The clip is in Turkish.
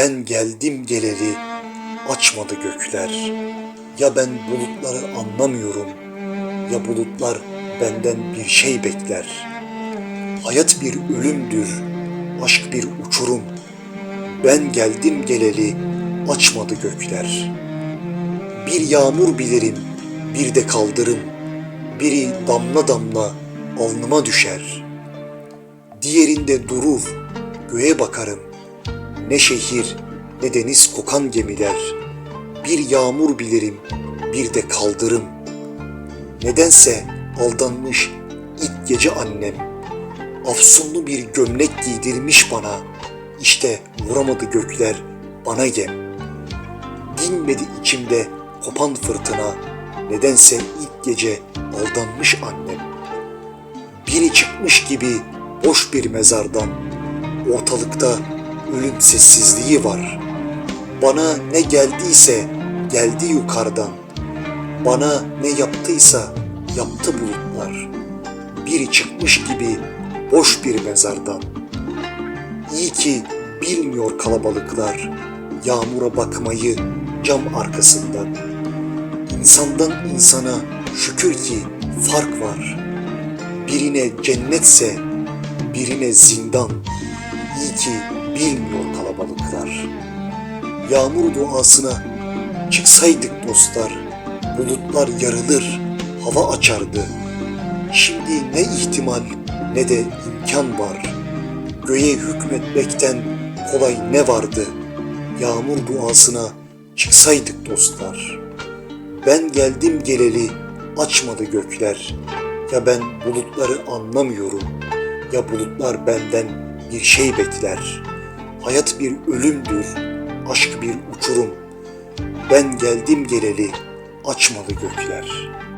Ben geldim geleli açmadı gökler. Ya ben bulutları anlamıyorum ya bulutlar benden bir şey bekler. Hayat bir ölümdür, aşk bir uçurum. Ben geldim geleli açmadı gökler. Bir yağmur bilirim, bir de kaldırım. Biri damla damla alnıma düşer. Diğerinde durur, göğe bakarım. Ne şehir ne deniz kokan gemiler. Bir yağmur bilirim, bir de kaldırım. Nedense aldanmış ilk gece annem. Afsunlu bir gömlek giydirmiş bana. İşte vuramadı gökler bana gem. Dinmedi içimde kopan fırtına. Nedense ilk gece aldanmış annem. Biri çıkmış gibi boş bir mezardan. Ortalıkta ölüm sessizliği var. Bana ne geldiyse geldi yukarıdan. Bana ne yaptıysa yaptı bulutlar. Biri çıkmış gibi boş bir mezardan. İyi ki bilmiyor kalabalıklar yağmura bakmayı cam arkasından. İnsandan insana şükür ki fark var. Birine cennetse birine zindan. İyi ki bilmiyor kalabalıklar. Yağmur duasına çıksaydık dostlar, bulutlar yarılır, hava açardı. Şimdi ne ihtimal ne de imkan var. Göğe hükmetmekten kolay ne vardı? Yağmur duasına çıksaydık dostlar. Ben geldim geleli açmadı gökler. Ya ben bulutları anlamıyorum ya bulutlar benden bir şey bekler. Hayat bir ölümdür, aşk bir uçurum. Ben geldim geleli açmadı gökler.''